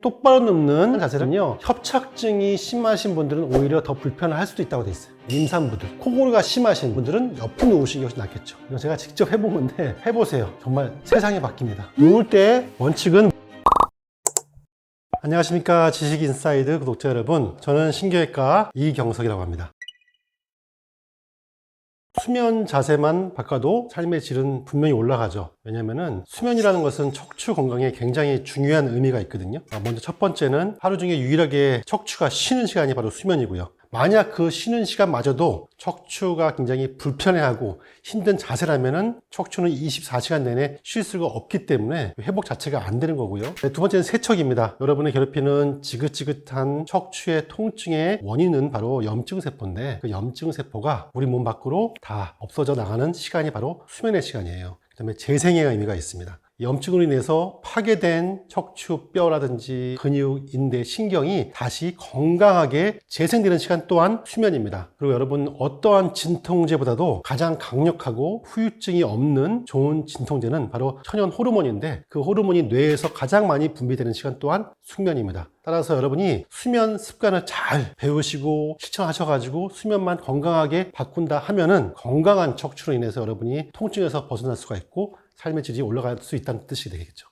똑바로 눕는 자세는요 협착증이 심하신 분들은 오히려 더 불편할 수도 있다고 돼 있어요. 임산부들. 코골이가 심하신 분들은 옆에 누우시는 게 훨씬 낫겠죠. 이거 제가 직접 해본 건데 해보세요. 정말 세상이 바뀝니다. 누울 때 원칙은 안녕하십니까. 지식인사이드 구독자 여러분. 저는 신경외과 이경석이라고 합니다 수면 자세만 바꿔도 삶의 질은 분명히 올라가죠. 왜냐면은 수면이라는 것은 척추 건강에 굉장히 중요한 의미가 있거든요. 아, 먼저 첫 번째는 하루 중에 유일하게 척추가 쉬는 시간이 바로 수면이고요. 만약 그 쉬는 시간마저도 척추가 굉장히 불편해하고 힘든 자세라면은 척추는 24시간 내내 쉴 수가 없기 때문에 회복 자체가 안 되는 거고요. 네, 두 번째는 세척입니다. 여러분을 괴롭히는 지긋지긋한 척추의 통증의 원인은 바로 염증 세포인데 그 염증 세포가 우리 몸 밖으로 다 없어져 나가는 시간이 바로 수면의 시간이에요. 그다음에 재생의 의미가 있습니다. 염증으로 인해서 파괴된 척추 뼈라든지 근육, 인대, 신경이 다시 건강하게 재생되는 시간 또한 수면입니다. 그리고 여러분 어떠한 진통제보다도 가장 강력하고 후유증이 없는 좋은 진통제는 바로 천연 호르몬인데 그 호르몬이 뇌에서 가장 많이 분비되는 시간 또한 숙면입니다. 따라서 여러분이 수면 습관을 잘 배우시고 실천하셔가지고 수면만 건강하게 바꾼다 하면은 건강한 척추로 인해서 여러분이 통증에서 벗어날 수가 있고 삶의 질이 올라갈 수 있다는 뜻이 되겠죠.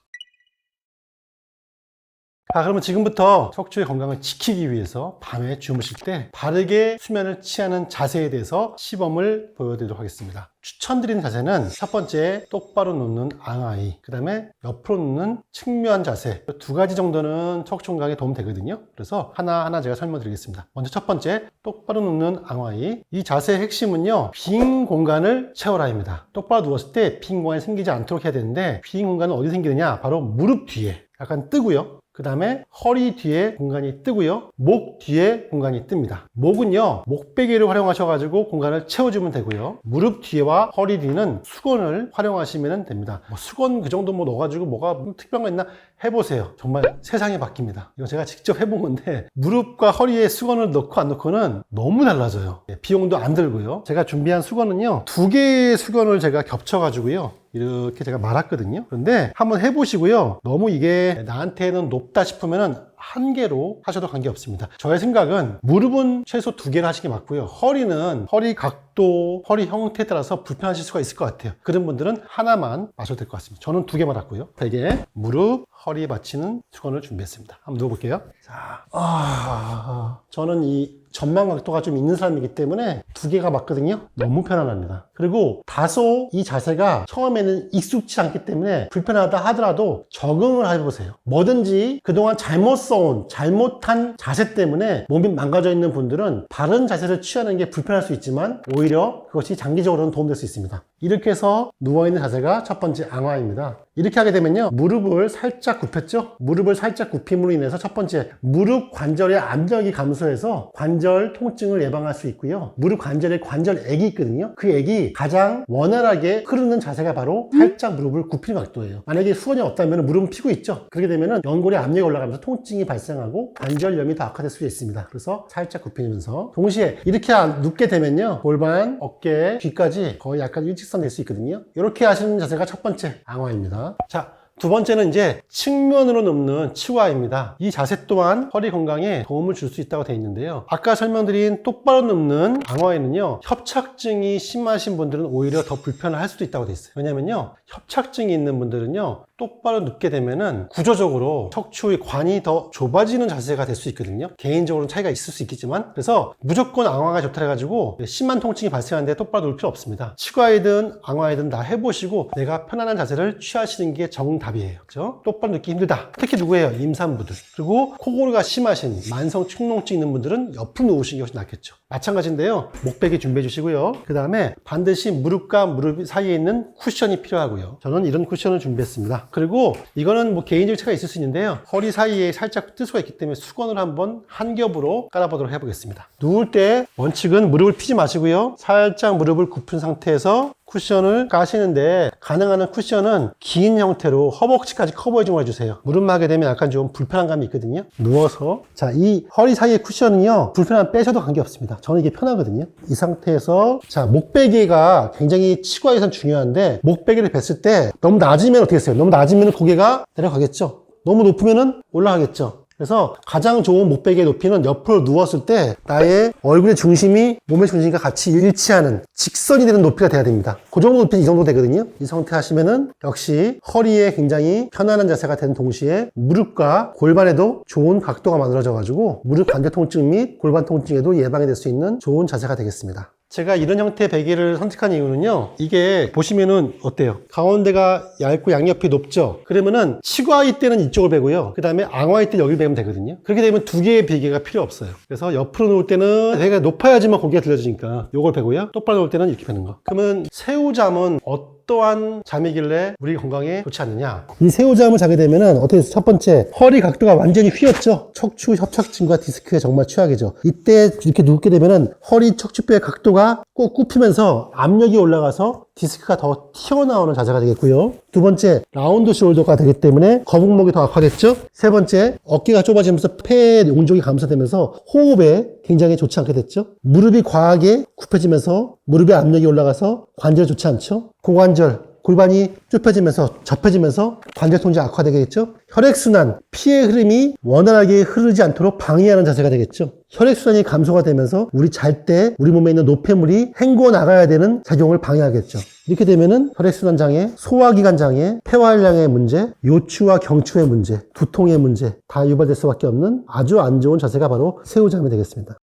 자, 그러면 지금부터 척추의 건강을 지키기 위해서 밤에 주무실 때 바르게 수면을 취하는 자세에 대해서 시범을 보여드리도록 하겠습니다. 추천드리는 자세는 첫 번째 똑바로 눕는 앙하이, 그 다음에 옆으로 눕는 측면 자세 두 가지 정도는 척추 건강에 도움 되거든요. 그래서 하나하나 제가 설명드리겠습니다. 먼저 첫 번째 똑바로 눕는 앙하이 이 자세의 핵심은요 빈 공간을 채워라입니다. 똑바로 누웠을 때 빈 공간이 생기지 않도록 해야 되는데 빈 공간은 어디 생기느냐 바로 무릎 뒤에 약간 뜨고요. 그 다음에 허리 뒤에 공간이 뜨고요. 목 뒤에 공간이 뜹니다. 목은요, 목베개를 활용하셔가지고 공간을 채워주면 되고요. 무릎 뒤에와 허리 뒤는 수건을 활용하시면 됩니다. 뭐 수건 그 정도 뭐 넣어가지고 뭐가 뭐 특별한 거 있나 해보세요. 정말 세상이 바뀝니다. 이거 제가 직접 해본 건데 무릎과 허리에 수건을 넣고 안 넣고는 너무 달라져요. 예, 비용도 안 들고요. 제가 준비한 수건은요, 두 개의 수건을 제가 겹쳐가지고요. 이렇게 제가 말았거든요. 그런데 한번 해보시고요. 너무 이게 나한테는 높다 싶으면은 한 개로 하셔도 관계없습니다. 저의 생각은 무릎은 최소 두 개를 하시는 게 맞고요. 허리는 허리 각도, 허리 형태에 따라서 불편하실 수가 있을 것 같아요. 그런 분들은 하나만 마셔도 될 것 같습니다. 저는 두 개만 할고요. 되게 무릎, 허리에 받치는 수건을 준비했습니다. 한번 누워볼게요. 자, 아, 저는 이 전망 각도가 좀 있는 사람이기 때문에 두 개가 맞거든요. 너무 편안합니다. 그리고 다소 이 자세가 처음에는 익숙치 않기 때문에 불편하다 하더라도 적응을 해보세요. 뭐든지 그동안 잘못 써온 잘못한 자세 때문에 몸이 망가져 있는 분들은 바른 자세를 취하는 게 불편할 수 있지만 오히려 그것이 장기적으로는 도움될 수 있습니다. 이렇게 해서 누워있는 자세가 첫 번째 앙화입니다. 이렇게 하게 되면요. 무릎을 살짝 굽혔죠? 무릎을 살짝 굽힘으로 인해서 첫 번째 무릎 관절의 압력이 감소해서 관절 통증을 예방할 수 있고요. 무릎 관절에 관절액이 있거든요. 그 액이 가장 원활하게 흐르는 자세가 바로 살짝 무릎을 굽히는 각도예요. 만약에 수건이 없다면 무릎은 피고 있죠. 그렇게 되면 연골에 압력이 올라가면서 통증이 발생하고 관절염이 더 악화될 수 있습니다. 그래서 살짝 굽히면서 동시에 이렇게 눕게 되면요. 골반, 어깨, 귀까지 거의 약간 일직선 될 수 있거든요. 이렇게 하시는 자세가 첫 번째 앙화입니다. 자, 두 번째는 이제 측면으로 눕는 치와입니다. 이 자세 또한 허리 건강에 도움을 줄 수 있다고 되어 있는데요. 아까 설명드린 똑바로 눕는 방어에는요, 협착증이 심하신 분들은 오히려 더 불편할 수도 있다고 되어 있어요. 왜냐면요, 협착증이 있는 분들은요, 똑바로 눕게 되면은 구조적으로 척추 의 관이 더 좁아지는 자세가 될 수 있거든요. 개인적으로는 차이가 있을 수 있겠지만, 그래서 무조건 앙화가 좋다 해가지고 심한 통증이 발생하는데 똑바로 누울 필요 없습니다. 치과이든 앙화이든 다 해보시고 내가 편안한 자세를 취하시는 게 정답이에요. 그죠? 똑바로 눕기 힘들다. 특히 누구예요? 임산부들. 그리고 코골이가 심하신 만성 축농증 있는 분들은 옆으로 누우시는 게 훨씬 낫겠죠. 마찬가지인데요. 목베개 준비해 주시고요. 그 다음에 반드시 무릎과 무릎 사이에 있는 쿠션이 필요하고요. 저는 이런 쿠션을 준비했습니다. 그리고 이거는 뭐 개인적 차가 있을 수 있는데요. 허리 사이에 살짝 뜰 수가 있기 때문에 수건을 한번 한 겹으로 깔아보도록 해보겠습니다. 누울 때 원칙은 무릎을 피지 마시고요. 살짝 무릎을 굽힌 상태에서 쿠션을 까시는데 가능한 한 쿠션은 긴 형태로 허벅지까지 커버해 좀 해주세요. 무릎 하게 되면 약간 좀 불편한 감이 있거든요. 누워서 자 이 허리 사이의 쿠션은요 불편함 빼셔도 관계없습니다. 저는 이게 편하거든요. 이 상태에서 자 목베개가 굉장히 치과에선 중요한데 목베개를 뺐을 때 너무 낮으면 어떻게 했어요? 너무 낮으면 고개가 내려가겠죠. 너무 높으면은 올라가겠죠. 그래서 가장 좋은 목베개의 높이는 옆으로 누웠을 때 나의 얼굴의 중심이 몸의 중심과 같이 일치하는 직선이 되는 높이가 돼야 됩니다. 그 정도 높이 이 정도 되거든요. 이 상태 하시면은 역시 허리에 굉장히 편안한 자세가 되는 동시에 무릎과 골반에도 좋은 각도가 만들어져 가지고 무릎 관절 통증 및 골반 통증에도 예방이 될 수 있는 좋은 자세가 되겠습니다. 제가 이런 형태의 베개를 선택한 이유는요. 이게 보시면은 어때요? 가운데가 얇고 양옆이 높죠? 그러면은 치과이 때는 이쪽을 베고요. 그 다음에 앙화이 때 여기를 베면 되거든요. 그렇게 되면 두 개의 베개가 필요 없어요. 그래서 옆으로 놓을 때는 베개가 높아야지만 고개가 들려지니까 요걸 베고요. 똑바로 놓을 때는 이렇게 베는 거. 그러면 새우잠은 어 떠한 잠이길래 우리 건강에 좋지 않느냐? 이 새우잠을 자게 되면은 어떻게 첫 번째 허리 각도가 완전히 휘었죠. 척추 협착증과 디스크에 정말 최악이죠. 이때 이렇게 눕게 되면은 허리 척추뼈의 각도가 꼭 굽히면서 압력이 올라가서 디스크가 더 튀어나오는 자세가 되겠고요. 두 번째 라운드 숄더가 되기 때문에 거북목이 더 악화됐죠. 세 번째 어깨가 좁아지면서 폐의 용적이 감소되면서 호흡에 굉장히 좋지 않게 됐죠. 무릎이 과하게 굽혀지면서 무릎에 압력이 올라가서 관절이 좋지 않죠. 고관절 골반이 좁혀지면서 접혀지면서 관절 통증이 악화되겠죠. 혈액순환, 피의 흐름이 원활하게 흐르지 않도록 방해하는 자세가 되겠죠. 혈액순환이 감소가 되면서 우리 잘 때 우리 몸에 있는 노폐물이 헹궈 나가야 되는 작용을 방해하겠죠. 이렇게 되면은 혈액순환 장애, 소화기관 장애, 폐활량의 문제, 요추와 경추의 문제, 두통의 문제 다 유발될 수밖에 없는 아주 안 좋은 자세가 바로 새우잠이 되겠습니다.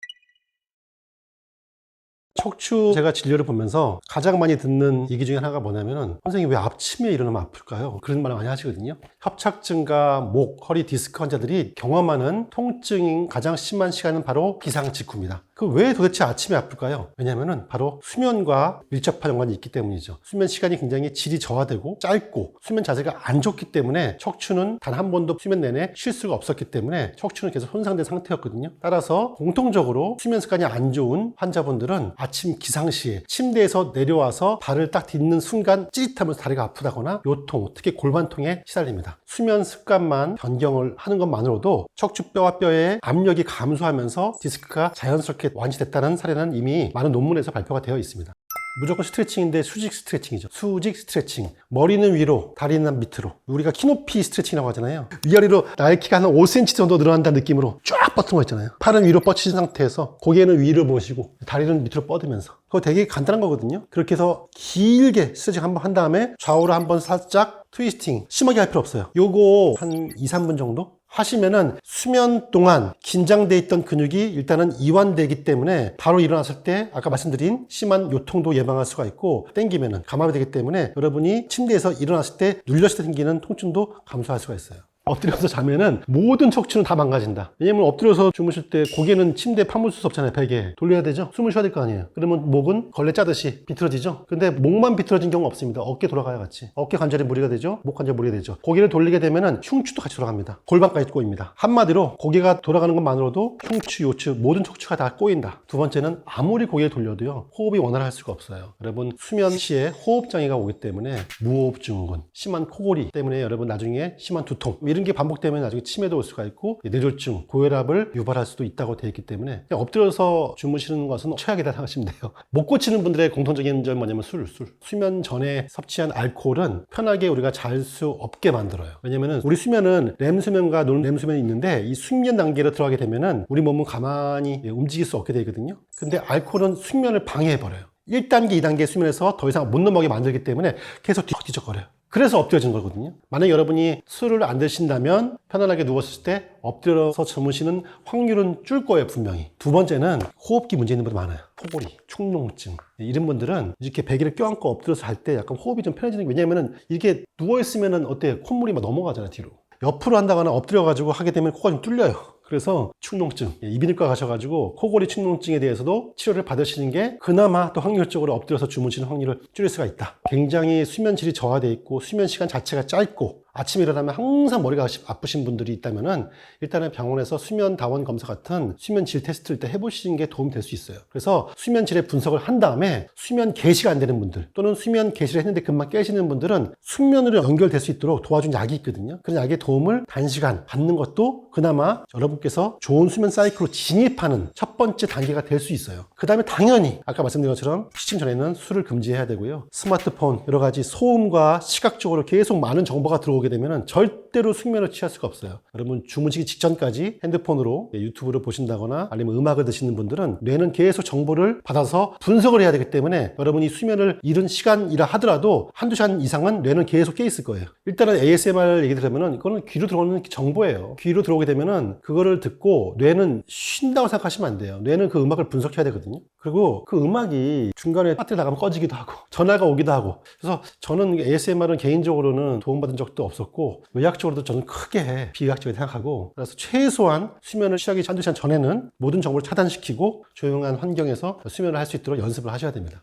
척추 제가 진료를 보면서 가장 많이 듣는 얘기 중에 하나가 뭐냐면은 선생님 왜 앞치미에 일어나면 아플까요? 그런 말 많이 하시거든요. 협착증과 목, 허리 디스크 환자들이 경험하는 통증이 가장 심한 시간은 바로 기상 직후입니다. 그 왜 도대체 아침에 아플까요? 왜냐면은 바로 수면과 밀접한 연관이 있기 때문이죠. 수면 시간이 굉장히 질이 저하되고 짧고 수면 자세가 안 좋기 때문에 척추는 단 한 번도 수면 내내 쉴 수가 없었기 때문에 척추는 계속 손상된 상태였거든요. 따라서 공통적으로 수면 습관이 안 좋은 환자분들은 아침 기상시에 침대에서 내려와서 발을 딱 딛는 순간 찌릿하면서 다리가 아프다거나 요통, 특히 골반통에 시달립니다. 수면 습관만 변경을 하는 것만으로도 척추뼈와 뼈의 압력이 감소하면서 디스크가 자연스럽게 완치됐다는 사례는 이미 많은 논문에서 발표가 되어 있습니다. 무조건 스트레칭인데 수직 스트레칭이죠. 수직 스트레칭. 머리는 위로, 다리는 밑으로. 우리가 키높이 스트레칭이라고 하잖아요. 위아래로 날개가 한 5cm 정도 늘어난다는 느낌으로 쫙 뻗은 거 있잖아요. 팔은 위로 뻗친 상태에서 고개는 위로 모시고 다리는 밑으로 뻗으면서. 그거 되게 간단한 거거든요. 그렇게 해서 길게 스트레칭 한번 한 다음에 좌우로 한번 살짝 트위스팅. 심하게 할 필요 없어요. 요거 한 2, 3분 정도? 하시면은 수면 동안 긴장돼 있던 근육이 일단은 이완되기 때문에 바로 일어났을 때 아까 말씀드린 심한 요통도 예방할 수가 있고 땡기면은 감압이 되기 때문에 여러분이 침대에서 일어났을 때 눌렸을 때 생기는 통증도 감소할 수가 있어요. 엎드려서 자면은 모든 척추는 다 망가진다. 왜냐면 엎드려서 주무실 때 고개는 침대에 파묻을 수 없잖아요. 베개에. 돌려야 되죠? 숨을 쉬어야 될 거 아니에요. 그러면 목은 걸레 짜듯이 비틀어지죠? 근데 목만 비틀어진 경우 없습니다. 어깨 돌아가야 같이. 어깨 관절이 무리가 되죠? 목 관절 무리가 되죠? 고개를 돌리게 되면은 흉추도 같이 돌아갑니다. 골반까지 꼬입니다. 한마디로 고개가 돌아가는 것만으로도 흉추, 요추, 모든 척추가 다 꼬인다. 두 번째는 아무리 고개를 돌려도요. 호흡이 원활할 수가 없어요. 여러분 수면 시에 호흡 장애가 오기 때문에 무호흡 증후군, 심한 코골이 때문에 여러분 나중에 심한 두통 이런 게 반복되면 나중에 치매도 올 수가 있고 뇌졸중, 고혈압을 유발할 수도 있다고 되어 있기 때문에 엎드려서 주무시는 것은 최악이다 생각하시면 돼요. 못 고치는 분들의 공통적인 점은 뭐냐면 술, 술. 수면 전에 섭취한 알코올은 편하게 우리가 잘 수 없게 만들어요. 왜냐면은 우리 수면은 렘 수면과 논렘 수면이 있는데 이 숙면 단계로 들어가게 되면은 우리 몸은 가만히 움직일 수 없게 되거든요. 근데 알코올은 숙면을 방해해 버려요. 1단계, 2단계 수면에서 더 이상 못 넘어가게 만들기 때문에 계속 뒤적뒤적거려요. 그래서 엎드려진 거거든요. 만약 여러분이 술을 안 드신다면 편안하게 누웠을 때 엎드려서 주무시는 확률은 줄 거예요, 분명히. 두 번째는 호흡기 문제 있는 분들 많아요. 포골이, 축농증. 이런 분들은 이렇게 베개를 껴안고 엎드려서 할때 약간 호흡이 좀 편해지는 게 왜냐면은 이렇게 누워있으면은 어때요? 콧물이 막 넘어가잖아요, 뒤로. 옆으로 한다거나 엎드려가지고 하게 되면 코가 좀 뚫려요. 그래서 축농증, 예, 이비인후과 가셔가지고 코골이 축농증에 대해서도 치료를 받으시는 게 그나마 또 확률적으로 엎드려서 주무시는 확률을 줄일 수가 있다. 굉장히 수면 질이 저하돼 있고 수면 시간 자체가 짧고 아침에 일어나면 항상 머리가 아프신 분들이 있다면은 일단은 병원에서 수면 다원 검사 같은 수면 질 테스트를 일단 해보시는 게 도움이 될수 있어요. 그래서 수면 질의 분석을 한 다음에 수면 개시가 안 되는 분들 또는 수면 개시를 했는데 금방 깨시는 분들은 숙면으로 연결될 수 있도록 도와준 약이 있거든요. 그런 약의 도움을 단시간 받는 것도 그나마 여러분께서 좋은 수면 사이클로 진입하는 첫 번째 단계가 될 수 있어요. 그 다음에 당연히 아까 말씀드린 것처럼 취침 전에는 술을 금지해야 되고요. 스마트폰 여러 가지 소음과 시각적으로 계속 많은 정보가 들어오기 들어오게 되면 절대로 숙면을 취할 수가 없어요. 여러분 주무시기 직전까지 핸드폰으로 유튜브를 보신다거나 아니면 음악을 드시는 분들은 뇌는 계속 정보를 받아서 분석을 해야 되기 때문에 여러분이 수면을 잃은 시간이라 하더라도 한두 시간 이상은 뇌는 계속 깨 있을 거예요. 일단은 ASMR 얘기 들으면은 이거는 귀로 들어오는 정보예요. 귀로 들어오게 되면은 그거를 듣고 뇌는 쉰다고 생각하시면 안 돼요. 뇌는 그 음악을 분석해야 되거든요. 그리고 그 음악이 중간에 배터리 나가면 꺼지기도 하고 전화가 오기도 하고 그래서 저는 ASMR은 개인적으로는 도움받은 적도 없 었고 의학적으로도 저는 크게 비의학적이라고 생각하고 그래서 최소한 수면을 취하기 한두 시간 전에는 모든 정보를 차단시키고 조용한 환경에서 수면을 할 수 있도록 연습을 하셔야 됩니다.